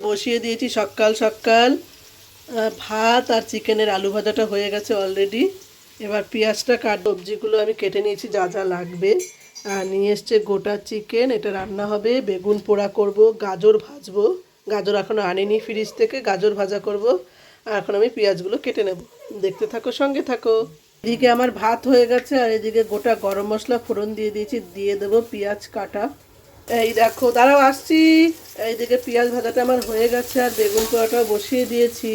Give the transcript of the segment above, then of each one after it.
বসিয়ে দিয়েছি সকাল সকাল। ভাত আর চিকেনের আলু ভাজাটা হয়ে গেছে অলরেডি এবার পেঁয়াজটা কাট সবজিগুলো আমি কেটে নিয়েছি, যা যা লাগবে। আর নিয়ে এসছে গোটা চিকেন, এটা রান্না হবে। বেগুন পোড়া করব, গাজর ভাজবো। গাজর এখনও আনিনি ফ্রিজ থেকে, গাজর ভাজা করব। আর এখন আমি পেঁয়াজগুলো কেটে নেব। দেখতে থাকো, সঙ্গে থাকো। এদিকে আমার ভাত হয়ে গেছে, আর এদিকে গোটা গরম মশলা ফোড়ন দিয়ে দিয়েছি। দিয়ে দেবো পেঁয়াজ কাটা। এই দেখো, দাঁড়াও, আসছি। এইদিকে পেঁয়াজ ভাজাটা আমার হয়ে গেছে আর বেগুন পোড়াটাও বসিয়ে দিয়েছি।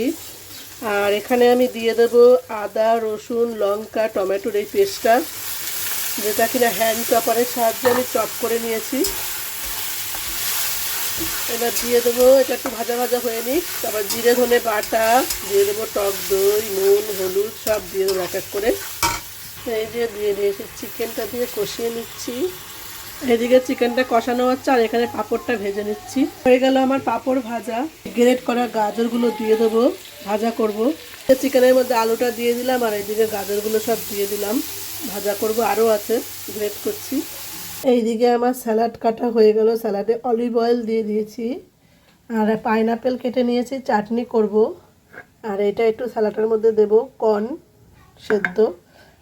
আর এখানে আমি দিয়ে দেবো আদা, রসুন, লঙ্কা, টমেটোর এই পেস্টটা, যেটা কিনা হ্যান্ড চপারের সাহায্যে আমি চপ করে নিয়েছি। এবার দিয়ে দেবো, এটা একটু ভাজা ভাজা হয়ে নিক। তারপর জিরে, ধনে বাটা দিয়ে দেবো টক দই, নুন, হলুদ, সব দিয়ে দেবো এক এক করে। এই যে দিয়ে দিয়েছি, চিকেনটা দিয়ে কষিয়ে নিচ্ছি। এদিকে চিকেনটা কষানো হচ্ছে আর এখানে পাঁপড়টা ভেজে নিচ্ছি। হয়ে গেল আমার পাঁপড় ভাজা। গ্রেট করা গাজরগুলো দিয়ে দেবো, ভাজা করব। চিকেনের মধ্যে আলুটা দিয়ে দিলাম আর এইদিকে গাজরগুলো সব দিয়ে দিলাম। ভাজা করব আরও আছে, গ্রেট করছি। এইদিকে আমার স্যালাড কাটা হয়ে গেল, স্যালাডে অলিভ অয়েল দিয়ে দিয়েছি। আর পাইনাপেল কেটে নিয়েছি, চাটনি করব। আর এটা একটু স্যালাডের মধ্যে দেব, কর্ন সেদ্ধ।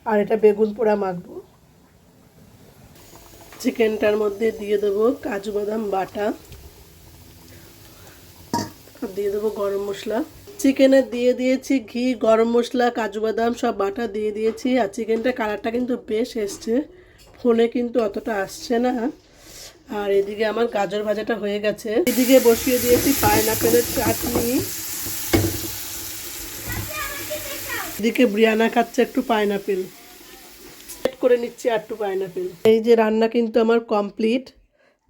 আর এটা বেগুন পোড়া মাখবো। চিকেনটার মধ্যে দিয়ে দেবো কাজু বাদাম বাটা দিয়ে দেবো গরম মশলা। চিকেনে দিয়ে দিয়েছি ঘি, গরম মশলা, কাজু বাদাম, সব বাটা দিয়ে দিয়েছি আর চিকেনটা কালারটা কিন্তু বেশ এসছে। ফোনে কিন্তু অতটা আসছে না। আর এদিকে আমার গাজর ভাজাটা হয়ে গেছে। এদিকে বসিয়ে দিয়েছি পাইনাপেলের চাটনি। এদিকে বিরিয়ানা খাচ্ছে একটু পাইনাপেল করে নিচ্ছি আর একটু পাইনাপেল এই যে রান্না কিন্তু আমার কমপ্লিট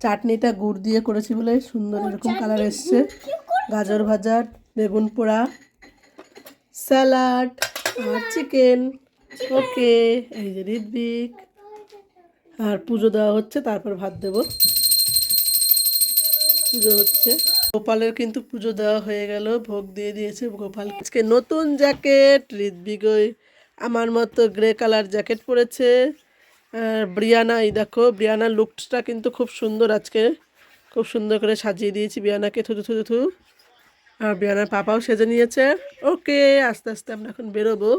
চাটনিটা গুড় দিয়ে করেছি বলে সুন্দর এরকম কালার এসছে। গাজর ভাজা বেগুন পোড়া স্যালাড আর চিকেন ওকে এই যে ঋদ্বিক আর পুজো দেওয়া হচ্ছে তারপর ভাত দেবো। পুজো হচ্ছে। গোপালের কিন্তু পুজো দেওয়া হয়ে গেল ভোগ দিয়ে দিয়েছে গোপাল। আজকে নতুন জ্যাকেট ঋদ্বিক ওই আমার মতো গ্রে কালার জ্যাকেট পরেছে। আর ব্রিয়ানা এই দেখো ব্রিয়ানার লুকটা কিন্তু খুব সুন্দর আজকে। খুব সুন্দর করে সাজিয়ে দিয়েছি বিয়ানাকে থুতু থুতু থু আর বিয়ানার পাপাও সেজে নিয়েছে। ওকে আস্তে আস্তে আমরা এখন বেরোবো।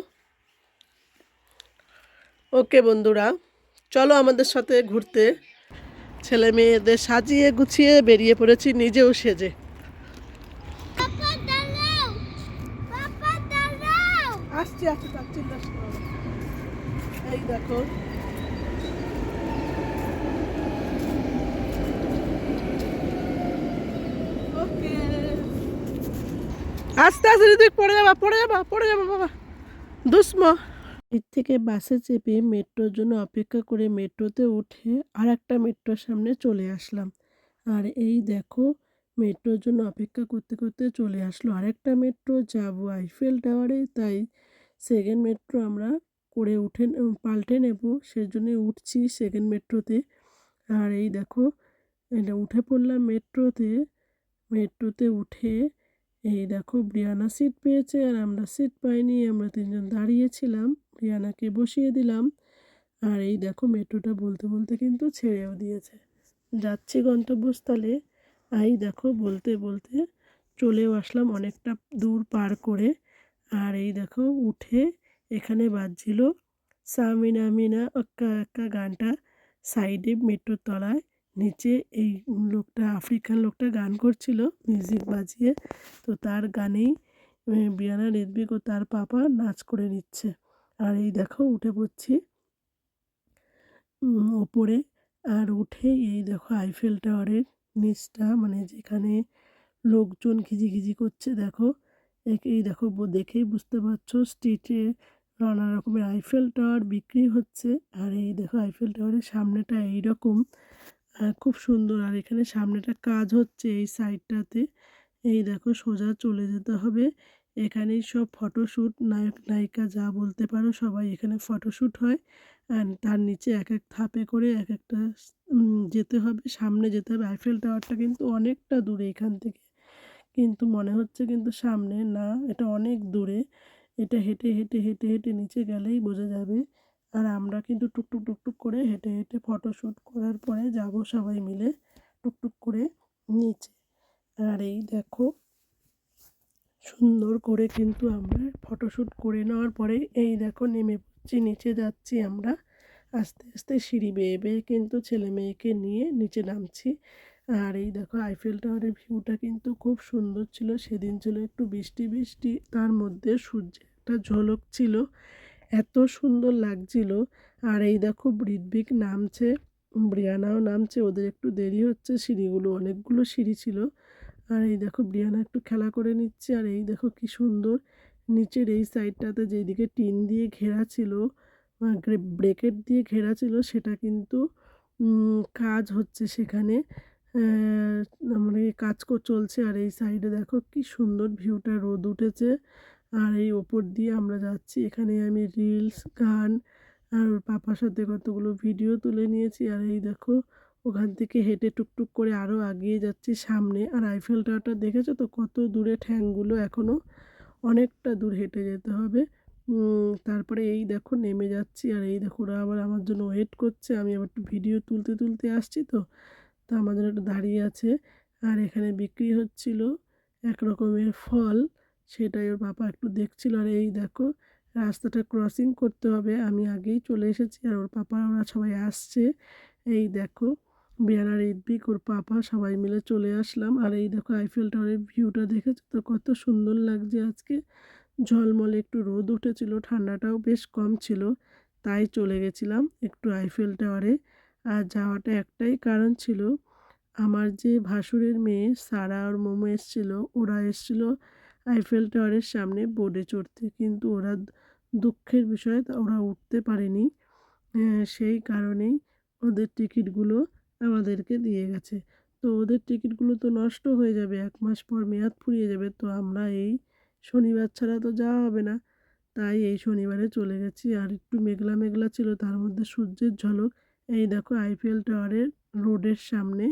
ওকে বন্ধুরা চলো আমাদের সাথে ঘুরতে। ছেলে মেয়েদের সাজিয়ে গুছিয়ে বেরিয়ে পড়েছি নিজেও সেজে। আসছি আসছি। এই দেখো। আস্তে আস্তে যদি পড়ে যাবা পড়ে যাবা পড়ে যাবা, বাবা। দুষ্ম এর থেকে বাসে চেপে মেট্রোর জন্য অপেক্ষা করে মেট্রোতে উঠে আর একটা মেট্রোর সামনে চলে আসলাম। আর এই দেখো, মেট্রোর জন্য অপেক্ষা করতে করতে চলে আসলো। আরেকটা মেট্রো, যাব, আইফেল টাওয়ারে। তাই সেকেন্ড মেট্রো আমরা করে উঠে পাল্টে নেব সেজন্য উঠছি সেকেন্ড মেট্রোতে। আর এই দেখো, এটা উঠে পড়লাম মেট্রোতে। মেট্রোতে উঠে এই দেখো, ব্রিয়ানা সিট পেয়েছে আর আমরা সিট পাইনি, আমরা তিনজন দাঁড়িয়েছিলাম, ব্রিয়ানাকে বসিয়ে দিলাম। আর এই দেখো, মেট্রোটা বলতে বলতে কিন্তু ছেড়েও দিয়েছে। যাচ্ছি গন্তব্যস্থলে, এই দেখো, বলতে বলতে চলেও আসলাম অনেকটা দূর পার করে। আর এই দেখো, উঠে এখানে বাজছিল সামিনা মিনা অক্কা অক্কা গানটা। সাইডে মেট্রোর তলায় নিচে এই লোকটা, আফ্রিকান লোকটা গান করছিল মিউজিক বাজিয়ে। তো তার গানেই বিয়ানা রেদবিক ও তার পাপা নাচ করে নিচ্ছে। আর এই দেখো উঠে পড়ছি। ওপরে। আর উঠে এই দেখো আইফেল টাওয়ারের নিচটা মানে যেখানে লোকজন ঘিজিঘিজি করছে, দেখো। এই দেখো, দেখেই বুঝতে পারছ, স্ট্রিটে নানা রকমের আইফেল টাওয়ার বিক্রি হচ্ছে। আর এই দেখো আইফেল টাওয়ারের সামনেটা এইরকম। খুব সুন্দর। আর এখানে সামনেটা কাজ হচ্ছে এই সাইডটাতে। এই দেখো সোজা চলে যেতে হবে। এখানেই সব ফটোশ্যুট নায়ক, নায়িকা যা বলতে পারো সবাই এখানে ফটোশ্যুট হয়। তার নিচে এক এক ধাপে করে এক একটা যেতে হবে। সামনে যেতে হবে। আইফেল টাওয়ারটা কিন্তু অনেকটা দূরে এখান থেকে। কিন্তু মনে হচ্ছে কিন্তু সামনে না, এটা অনেক দূরে। এটা হেঁটে হেঁটে হেঁটে হেঁটে নিচে গেলেই বোঝা যাবে। আর আমরা কিন্তু টুকটুক টুকটুক করে হেঁটে হেঁটে ফটোশ্যুট করার পরে যাব সবাই মিলে টুকটুক করে নিচে। আর এই দেখো, সুন্দর করে কিন্তু আমরা ফটোশ্যুট করে নেওয়ার পরে এই দেখো নেমে পড়ছি, নিচে যাচ্ছি আমরা। আস্তে আস্তে সিঁড়ি বেয়ে বেয়ে কিন্তু ছেলে মেয়েকে নিয়ে নিচে নামছি। আর এই দেখো আইফেল টাওয়ারের ভিউটা কিন্তু খুব সুন্দর ছিল। সেদিন ছিল একটু বৃষ্টি বৃষ্টি, তার মধ্যে সূর্যের একটা ঝলক ছিল। এত সুন্দর লাগছিল। আর এই দেখো বৃদ্বিক নামছে ব্রিয়ানাও নামছে, ওদের একটু দেরি হচ্ছে, সিঁড়িগুলো, অনেকগুলো সিঁড়ি ছিল। আর এই দেখো ব্রিয়ানা একটু খেলা করে নিচ্ছে, আর এই দেখো কি সুন্দর। নিচের এই সাইডটাতে যেদিকে টিন দিয়ে ঘেরা ছিল ব্রেকেট দিয়ে ঘেরা ছিল, সেটা কিন্তু কাজ হচ্ছে সেখানে। আহ, মানে কাজ চলছে আর এই সাইডে দেখো কি সুন্দর ভিউটা রোদ উঠেছে। আর এই ওপর দিয়ে আমরা যাচ্ছি। এখানে আমি রিলস গান আর ওর পাপার সাথে কতগুলো ভিডিও তুলে নিয়েছি। আর এই দেখো ওখান থেকে হেঁটে টুকটুক করে আরও এগিয়ে যাচ্ছি সামনে। আর আইফেল টাওয়ারটা দেখেছ তো? কত দূরে ঠ্যাংগুলো এখনও অনেকটা দূর হেঁটে যেতে হবে। তারপরে এই দেখো নেমে যাচ্ছি। আর এই দেখো ওরা আবার আমার জন্য ওয়েট করছে। আমি আবার একটু ভিডিও তুলতে তুলতে আসছি তো। তা জন্য একটু দাঁড়িয়ে আছে। আর এখানে বিক্রি হচ্ছিল এক রকমের ফল, সেটাই ওর বাবা একটু দেখছিল। আর এই দেখো, রাস্তাটা ক্রসিং করতে হবে। আমি আগেই চলে এসেছি আর ওর পাপা, ওরা সবাই আসছে। এই দেখো বিয়ানার ইদবিক ওর পাপা সবাই মিলে চলে আসলাম। আর এই দেখো আইফেল টাওয়ারের ভিউটা দেখেছ? তো কত সুন্দর লাগছে আজকে। ঝলমলে, একটু রোদ উঠেছিল, ঠান্ডাটাও বেশ কম ছিল, তাই চলে গেছিলাম একটু আইফেল টাওয়ারে আর যাওয়াটা একটাই কারণ ছিল আমার যে ভাসুরের মেয়ে সারা আর মোমো এসছিল ওরা এসছিল আইফেল টাওয়ারের সামনে বোর্ডে চড়তে। কিন্তু ওরা দুঃখের বিষয় ওরা উঠতে পারেনি। আহ, সেই কারণেই ওদের টিকিটগুলো আমাদেরকে দিয়ে গেছে। তো ওদের টিকিটগুলো তো নষ্ট হয়ে যাবে এক মাস পর মেয়াদ ফুরিয়ে যাবে। তো আমরা এই শনিবার ছাড়া তো যাওয়া হবে না। তাই এই শনিবারে চলে গেছি। আর একটু মেঘলা মেঘলা ছিল তার মধ্যে সূর্যের ঝলক এই দেখো আইপিএল টাওয়ারের রোডের সামনে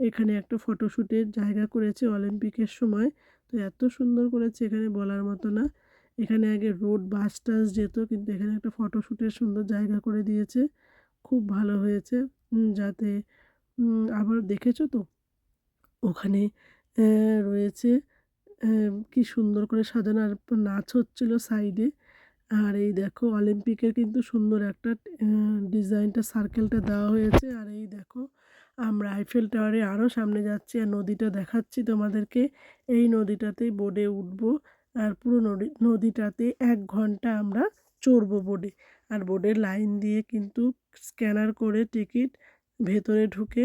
এখানে একটা ফটোশ্যুটের জায়গা করেছে অলিম্পিকের সময়। তো এত সুন্দর করেছে এখানে বলার মতো না। এখানে আগে রোড বাস টাস যেত, কিন্তু এখানে একটা ফটোশ্যুটের সুন্দর জায়গা করে দিয়েছে। খুব ভালো হয়েছে। যাতে আবার দেখেছ তো? ওখানে রয়েছে কি সুন্দর করে সাজানো। আর নাচ হচ্ছিল সাইডে। আর এই দেখো অলিম্পিকের কিন্তু সুন্দর একটা ডিজাইনটা সার্কেলটা দেওয়া হয়েছে। আর এই দেখো আমরা আইফেল টাওয়ারে আরও সামনে যাচ্ছি আর নদীটা দেখাচ্ছি তোমাদেরকে। এই নদীটাতেই বোর্ডে উঠবো আর পুরো নদী, নদীটাতে এক ঘণ্টা আমরা চড়বো বোর্ডে আর বোর্ডের লাইন দিয়ে কিন্তু স্ক্যানার করে টিকিট ভেতরে ঢুকে,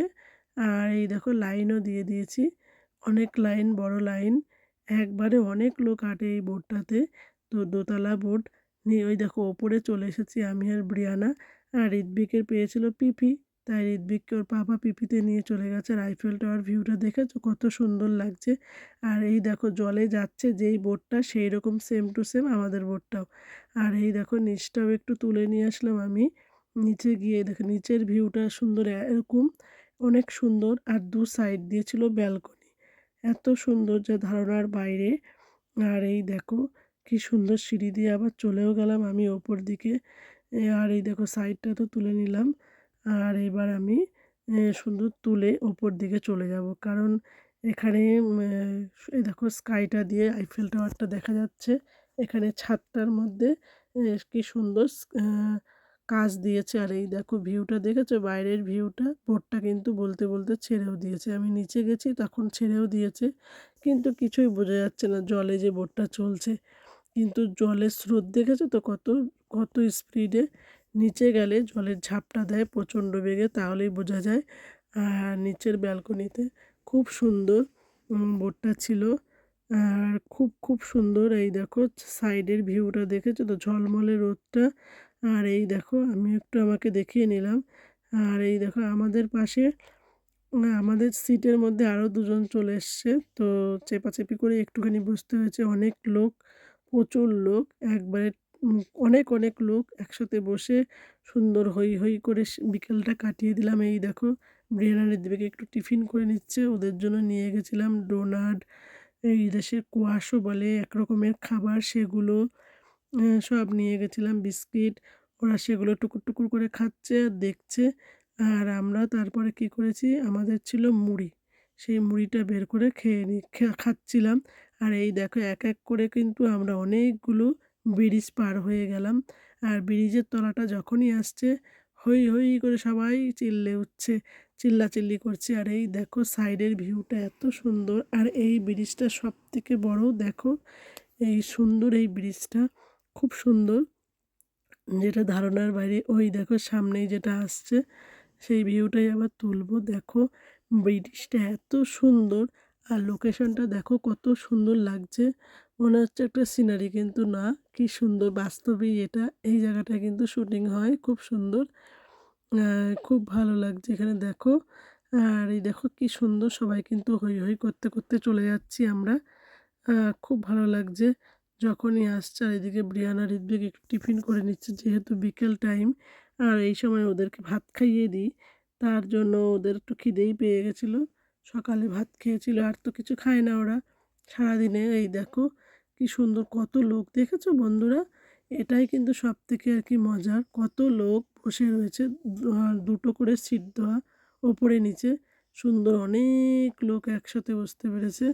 আর এই দেখো লাইনও দিয়ে দিয়েছি। অনেক লাইন বড় লাইন একবারে অনেক লোক আটে এই বোর্ডটাতে তো দোতলা বোর্ড নিয়ে ওই দেখো ওপরে চলে এসেছি আমি আর ব্রিয়ানা। আর ঋদ্বিকের পেয়েছিল পিপি। তাই ঋদ্বিককে ওর পাপা পিপিতে নিয়ে চলে গেছে আর আইফেল টাওয়ার ভিউটা দেখেছ কত সুন্দর লাগছে। আর এই দেখো জলে যাচ্ছে যেই বোটটা সেই রকম সেম টু সেম আমাদের বোটটাও আর এই দেখো নিচটাও একটু তুলে নিয়ে আসলাম আমি। নিচে গিয়ে দেখো নিচের ভিউটা সুন্দর এরকম, অনেক সুন্দর। আর দু সাইড দিয়ে ছিল ব্যালকনি এত সুন্দর যা ধারণার বাইরে। আর এই দেখো কি সুন্দর সিঁড়ি দিয়ে আবার চলেও গেলাম আমি ওপর দিকে। আর এই দেখো সাইডটা তো তুলে নিলাম। আর এবার আমি সুন্দর তুলে ওপর দিকে চলে যাব। কারণ এখানে এই দেখো স্কাইটা দিয়ে আইফেল টাওয়ারটা দেখা যাচ্ছে। এখানে ছাদটার মধ্যে কি সুন্দর কাজ দিয়েছে। আর এই দেখো ভিউটা দেখেছ? বাইরের ভিউটা। বোটটা কিন্তু বলতে বলতে ছেড়েও দিয়েছে। আমি নিচে গেছি, তখন ছেড়েও দিয়েছে। কিন্তু কিছুই বোঝা যাচ্ছে না। জলে যে বোটটা চলছে কিন্তু জলের স্রোত দেখেছ তো? কত কত স্পিডে নিচে গেলে জলের ঝাপটা দেয় প্রচণ্ড বেগে, তাহলেই বোঝা যায়। আর নিচের ব্যালকনিতে খুব সুন্দর বোটটা ছিল। আর খুব খুব সুন্দর এই দেখো সাইডের ভিউটা দেখেছ তো? ঝলমলে রোদটা। আর এই দেখো, আমি একটু আমাকে দেখিয়ে নিলাম। আর এই দেখো, আমাদের পাশে, আমাদের সিটের মধ্যে আরও দুজন চলে এসছে। তো চেপাচেপি করে একটুখানি বসতে হয়েছে। অনেক লোক প্রচুর লোক, একবারে অনেক অনেক লোক একসাথে বসে সুন্দর হই হই করে বিকেলটা কাটিয়ে দিলাম। এই দেখো, ব্রিয়ানার দিকে একটু টিফিন করে নিচ্ছে। ওদের জন্য নিয়ে গেছিলাম ডোনাট, এই দেশের কোয়াশও বলে এক রকমের খাবার, সেগুলো সব নিয়ে গেছিলাম, বিস্কিট। ওরা সেগুলো টুকুর টুকুর করে খাচ্ছে আর দেখছে। আর আমরা তারপরে কি করেছি? আমাদের ছিল মুড়ি। সেই মুড়িটা বের করে খেয়ে নি খাচ্ছিলাম। আর এই দেখো এক এক করে কিন্তু আমরা অনেকগুলো ব্রিজ পার হয়ে গেলাম। আর ব্রিজের তলাটা যখনই আসছে হই হই করে সবাই চিল্লে উঠছে, চিল্লাচিল্লি করছে। আর এই দেখো সাইডের ভিউটা এত সুন্দর। আর এই ব্রিজটা সব থেকে বড় দেখো, এই সুন্দর এই ব্রিজটা খুব সুন্দর। যেটা ধারণার বাইরে, ওই দেখো সামনেই যেটা আসছে, সেই ভিউটাই আবার তুলবো। দেখো ব্রিটিশটা এত সুন্দর। আর লোকেশনটা দেখো কত সুন্দর লাগছে। মনে হচ্ছে একটা সিনারি কিন্তু না, কি সুন্দর বাস্তবেই এটা। এই জায়গাটা কিন্তু শুটিং হয়, খুব সুন্দর। খুব ভালো লাগছে এখানে দেখো। আর এই দেখো কি সুন্দর সবাই কিন্তু হই হই করতে করতে চলে যাচ্ছি আমরা। খুব ভালো লাগছে। যখনই আসছে আর এদিকে ব্রিয়ানা ঋদ্বিক একটু টিফিন করে নিচ্ছে যেহেতু বিকেল টাইম আর এই সময় ওদেরকে ভাত খাইয়ে দিই। তার জন্য ওদের একটু খিদেই পেয়ে গেছিল। সকালে ভাত খেয়েছিল, আর তো কিছু খায় না ওরা। সারাদিনে এই দেখো, কি সুন্দর, কত লোক। দেখেছ বন্ধুরা? এটাই কিন্তু সব থেকে আর কি মজার। কত লোক বসে রয়েছে দুটো করে সিট দেওয়া ওপরে নিচে। সুন্দর, অনেক লোক একসাথে বসতে পেরেছে।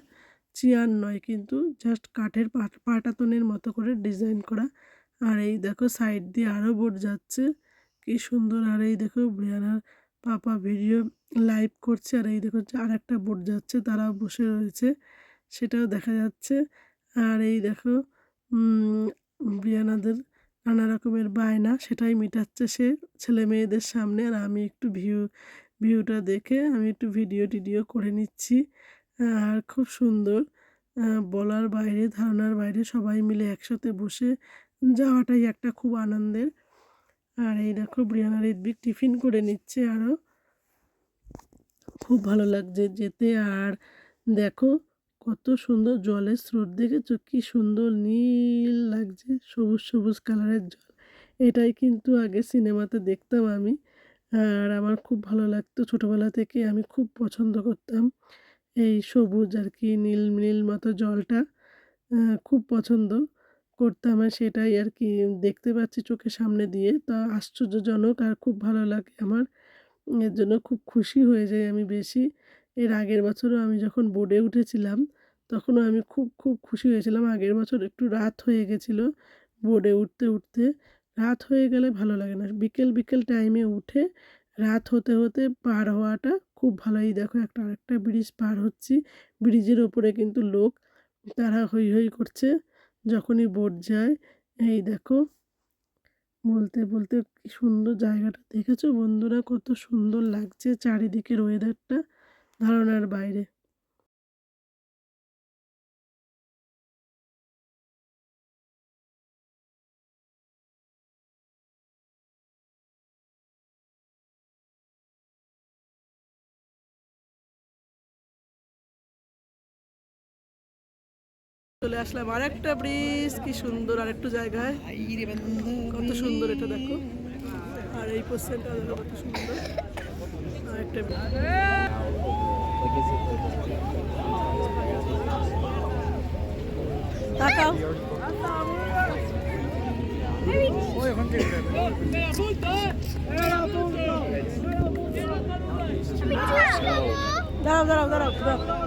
চেয়ার নয় কিন্তু জাস্ট কাঠের পাট- পাটাতনের মতো করে ডিজাইন করা। আর এই দেখো, সাইড দিয়ে আরও বোট যাচ্ছে। কি সুন্দর, আর এই দেখো ব্রিয়ানার পাপা ভিডিও লাইভ করছে আর এই দেখো আর একটা বোট যাচ্ছে, তারাও বসে রয়েছে, সেটাও দেখা যাচ্ছে। আর এই দেখো বিয়ানাদের নানা রকমের বায়না, সেটাই মেটাচ্ছে সে ছেলে মেয়েদের সামনে। আর আমি একটু ভিউ, ভিউটা দেখে আমি একটু ভিডিও টিডিও করে নিচ্ছি। আর খুব সুন্দর বলার বাইরে, ধারণার বাইরে সবাই মিলে একসাথে বসে যাওয়াটাই একটা খুব আনন্দের। আর এই দেখো ব্রিয়ানা ঋদ্বিক টিফিন করে নিচ্ছে আরও খুব ভালো লাগছে যেতে। আর দেখো কত সুন্দর জলের স্রোত, দেখেছ? কি সুন্দর নীল লাগছে, সবুজ সবুজ কালারের জল। এটাই কিন্তু আগে সিনেমাতে দেখতাম আমি। আর আমার খুব ভালো লাগতো ছোটোবেলা থেকে, আমি খুব পছন্দ করতাম এই সবুজ আর কি, নীল নীল মতো জলটা। খুব পছন্দ। করতাম আর সেটাই আর কি দেখতে পাচ্ছি চোখের সামনে দিয়ে। তা আশ্চর্যজনক আর খুব ভালো লাগে আমার। এর জন্য খুব খুশি হয়ে যাই আমি বেশি। এর আগের বছরও আমি যখন বোর্ডে উঠেছিলাম, তখনও আমি খুব খুব খুশি হয়েছিলাম। আগের বছর একটু রাত হয়ে গেছিল বোর্ডে উঠতে উঠতে। রাত হয়ে গেলে ভালো লাগে না। বিকেল বিকেল টাইমে উঠে রাত হতে হতে পার হওয়াটা খুব ভালোই। দেখো একটা, আরেকটা ব্রিজ পার হচ্ছি। ব্রিজের ওপরে কিন্তু লোক তারা হই হই করছে। যখনই বোট যায়, এই দেখো, বলতে বলতে কি সুন্দর জায়গাটা দেখেছ বন্ধুরা? কত সুন্দর লাগছে চারিদিকের ওয়েদারটা ধারণার বাইরে। চলে আসলাম আর একটা ব্রিজ কি সুন্দর আর একটু জায়গায় কত সুন্দর এটা দেখো। আর এই পোস্টারটা দেখো কত সুন্দর। আর একটা তাকাও। দাঁড়াও দাঁড়াও দাঁড়াও দাঁড়াও।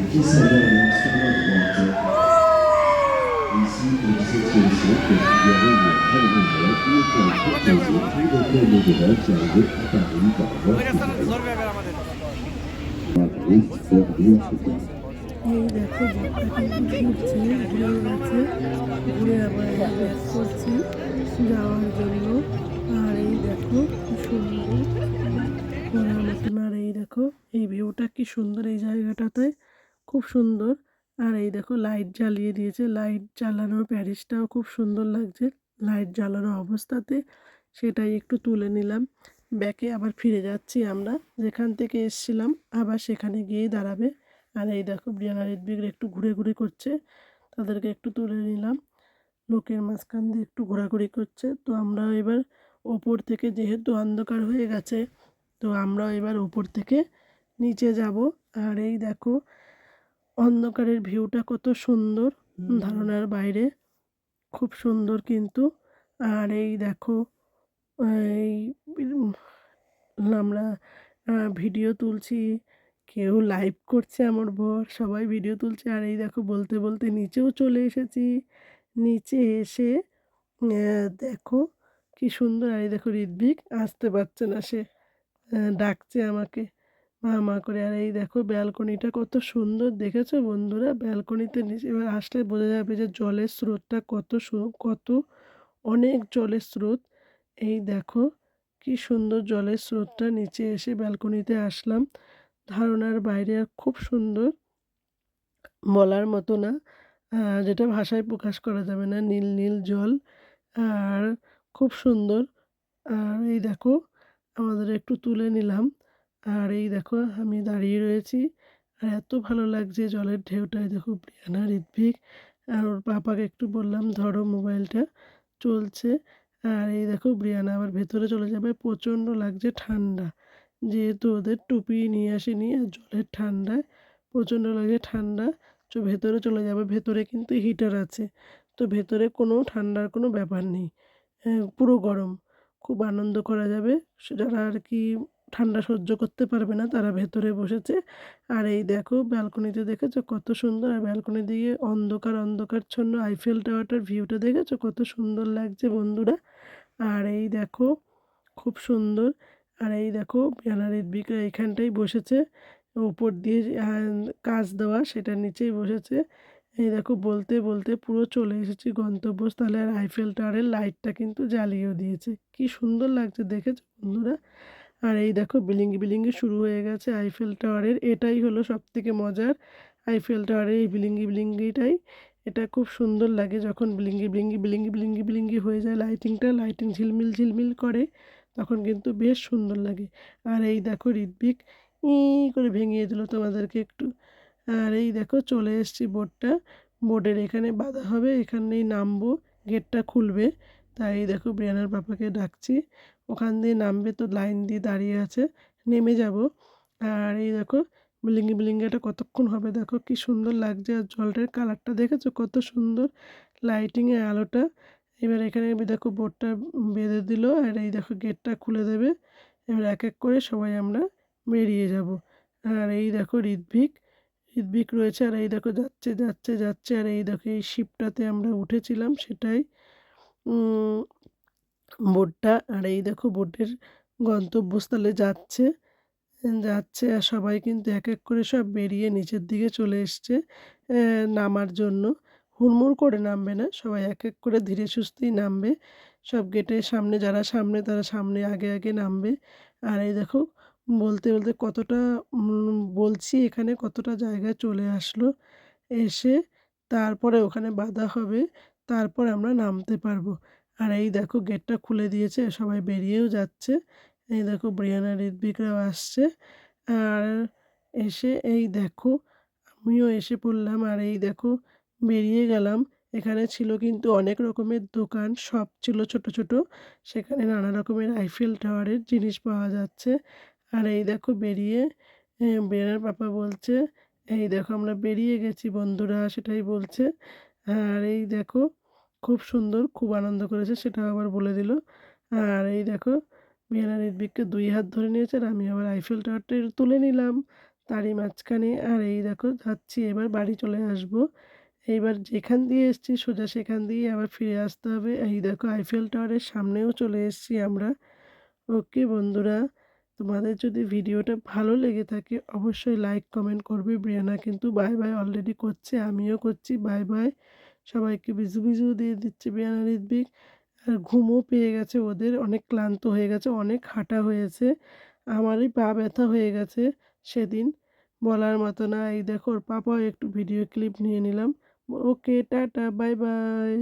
Manger les petits saveurs sur la droite. Ici, au XVIIe siècle, figurait le Halleluja qui était un proposé puis l'hôtel de Dora qui arrivait à Paris par voie ওইটা স্যার ধরবে এবার আমাদের Marguerite Ferrier Africain. এই দেখো বকটা কিন্তু ঘুরে আবার করছে যাওয়ার জন্য আর এই দেখো কি সুন্দর ঘোরার মতন আর এই দেখো এই ভিউটা কি সুন্দর এই জায়গাটাতে খুব সুন্দর। আর এই দেখো লাইট জ্বালিয়ে দিয়েছে। লাইট জ্বালানোর প্যারিসটাও খুব সুন্দর লাগছে। লাইট জ্বালানো অবস্থাতে সেটাই একটু তুলে নিলাম। ব্যাকে আবার ফিরে যাচ্ছি আমরা। যেখান থেকে এসছিলাম, আবার সেখানে গিয়েই দাঁড়াবে। আর এই দেখো ব্রিয়ানা ঋদ্বিক একটু ঘুরে ঘুরে করছে। তাদেরকে একটু তুলে নিলাম। লোকের মাঝখান দিয়ে একটু ঘোরাঘুরি করছে। তো আমরা এবার ওপর থেকে যেহেতু অন্ধকার হয়ে গেছে, তো আমরা এবার ওপর থেকে নিচে যাব। আর এই দেখো অন্ধকারের ভিউটা কত সুন্দর। ধারণার বাইরে খুব সুন্দর কিন্তু। আর এই দেখো এই আমরা ভিডিও তুলছি কেউ লাইভ করছে আমার বর সবাই ভিডিও তুলছে। আর এই দেখো বলতে বলতে নিচেও চলে এসেছি। নিচে এসে দেখো কি সুন্দর। আর এই দেখো ঋদ্বিক আসতে পারছে না সে ডাকছে আমাকে। মা মা করে, আর এই দেখো ব্যালকনিটা কত সুন্দর দেখেছ বন্ধুরা? ব্যালকনিতে নিচে এবার আসলে বোঝা যাবে যে জলের স্রোতটা কত কত অনেক জলের স্রোত। এই দেখো কি সুন্দর জলের স্রোতটা নিচে এসে ব্যালকনিতে আসলাম। ধারণার বাইরে আর খুব সুন্দর বলার মতো না যেটা ভাষায় প্রকাশ করা যাবে না, নীল নীল জল, আর খুব সুন্দর। আর এই দেখো আমাদের একটু তুলে নিলাম। আর এই দেখো, আমি দাঁড়িয়ে রয়েছি। আর এত ভালো লাগছে জলের ঢেউটায় দেখো প্রিয়ানা, ঋত্বিক। আর ওর পাপাকে একটু বললাম, ধরো মোবাইলটা চলছে। আর এই দেখো ব্রিয়ানা আবার ভেতরে চলে যাবে। প্রচণ্ড লাগছে ঠান্ডা, যেহেতু ওদের টুপি নিয়ে আসেনি, আর জলের ঠান্ডায় প্রচণ্ড লাগে ঠান্ডা। তো ভেতরে চলে যাবে, ভেতরে কিন্তু হিটার আছে। তো ভেতরে কোনো ঠান্ডার কোনো ব্যাপার নেই। পুরো গরম। খুব আনন্দ করা যাবে। যারা আর কি ঠান্ডা সহ্য করতে পারবে না, তারা ভেতরে বসেছে। আর এই দেখো, ব্যালকনিতে দেখেছ কত সুন্দর? আর ব্যালকনি দিয়ে অন্ধকার, অন্ধকারচ্ছন্ন আইফেল টাওয়ারটার ভিউটা দেখেছ? কত সুন্দর লাগছে বন্ধুরা। আর এই দেখো, খুব সুন্দর। আর এই দেখো, ব্যানার ঋদ্বিকা এখানটাই বসেছে। উপর দিয়ে কাজ দেওয়া, সেটার নিচেই বসেছে। এই দেখো, বলতে বলতে পুরো চলে এসেছি গন্তব্যস্থলে। আর আইফেল টাওয়ারের লাইটটা কিন্তু জ্বালিয়েও দিয়েছে। কি সুন্দর লাগছে, দেখেছ বন্ধুরা? আর এই দেখো বিলিঙ্গি বিলিঙ্গি শুরু হয়ে গেছে আইফেল টাওয়ারের এটাই হলো সব থেকে মজার আইফেল টাওয়ারের এই বিলিঙ্গি বিলিঙ্গিটাই। এটা খুব সুন্দর লাগে যখন বিলিঙ্গি বিলিঙ্গি বিলিঙ্গি বিলিঙ্গি বিলিঙ্গি হয়ে যায় লাইটিংটা লাইটিং ঝিলমিল ঝিলমিল করে, তখন কিন্তু বেশ সুন্দর লাগে। আর এই দেখো ঋদ্বিক ই করে ভেঙিয়ে দিল তোমাদেরকে একটু। আর এই দেখো চলে এসেছি বোর্ডটা বোর্ডের এখানে বাঁধা হবে, এখানেই নামবো, গেটটা খুলবে। তাই দেখো ব্রিয়ানার পাপাকে ডাকছি। ওখান দিয়ে নামবে তো লাইন দিয়ে দাঁড়িয়ে আছে, নেমে যাব। আর এই দেখো, বিলিঙ্গি বিলিঙ্গিটা কতক্ষণ হবে দেখো, কি সুন্দর লাগছে। আর জলটার কালারটা দেখেছ? কত সুন্দর লাইটিংয়ে আলোটা। এবার এখানে দেখো বোর্ডটা বেঁধে দিল, আর এই দেখো গেটটা খুলে দেবে। এবার এক এক করে সবাই আমরা বেরিয়ে যাব। আর এই দেখো ঋদ্ভিক ঋদ্ভিক রয়েছে। আর এই দেখো যাচ্ছে যাচ্ছে যাচ্ছে। আর এই দেখো এই শিপটাতে আমরা উঠেছিলাম সেটাই। বোটটা, আর এই দেখো বোটের গন্তব্যস্থলে যাচ্ছে যাচ্ছে আর সবাই কিন্তু এক এক করে সব বেরিয়ে নিচের দিকে চলে এসছে নামার জন্য। হুড়মুড় করে নামবে না, সবাই এক এক করে ধীরে সুস্থেই নামবে। সব গেটের সামনে যারা সামনে, তারা সামনে আগে আগে নামবে। আর এই দেখো বলতে বলতে কতটা বলছি এখানে কতটা জায়গায় চলে আসলো, এসে তারপরে ওখানে বাধা হবে, তারপর আমরা নামতে পারব। আর এই দেখো গেটটা খুলে দিয়েছে, সবাই বেরিয়েও যাচ্ছে। এই দেখো ব্রিয়ানা ঋদ্বিকরাও আসছে। আর এসে এই দেখো, আমিও এসে পড়লাম। আর এই দেখো বেরিয়ে গেলাম। এখানে ছিল কিন্তু অনেক রকমের দোকান, সব ছিল ছোট ছোট। সেখানে নানা রকমের আইফেল টাওয়ারের জিনিস পাওয়া যাচ্ছে। আর এই দেখো বেরিয়ে বেরার পাপা বলছে, এই দেখো আমরা বেরিয়ে গেছি বন্ধুরা, সেটাই বলছে। আর এই দেখো খুব সুন্দর, খুব আনন্দ করেছে সেটা আবার বলে দিল। আর এই দেখো বিয়ানা ঋদ্বিককে দুই হাত ধরে নিয়েছে আর আমি আবার আইফেল টাওয়ারটা তুলে নিলাম তারই মাঝখানে। আর এই দেখো, যাচ্ছি, এবার বাড়ি চলে আসব। এইবার যেখান দিয়ে এসেছি সোজা সেখান দিয়ে আবার ফিরে আসতে হবে। এই দেখো আইফেল টাওয়ারের সামনেও চলে এসেছি আমরা। ওকে বন্ধুরা, তোমাদের যদি ভিডিওটা ভালো লেগে থাকে, অবশ্যই লাইক কমেন্ট করবে। ব্রিয়ানা কিন্তু বাই বাই অলরেডি করছে, আমিও করছি বাই বাই সবাইকে বিজু বিজু দিয়ে দিচ্ছে বেয়ানা ঋদ্বিক আর ঘুমও পেয়ে গেছে ওদের, অনেক ক্লান্ত হয়ে গেছে, অনেক হাঁটা হয়েছে। আমারই পা ব্যথা হয়ে গেছে সেদিন, বলার মতো না। এই দেখো ওর পাপাও একটু ভিডিও ক্লিপ নিয়ে নিলাম। ওকে, টাটা বাই বাই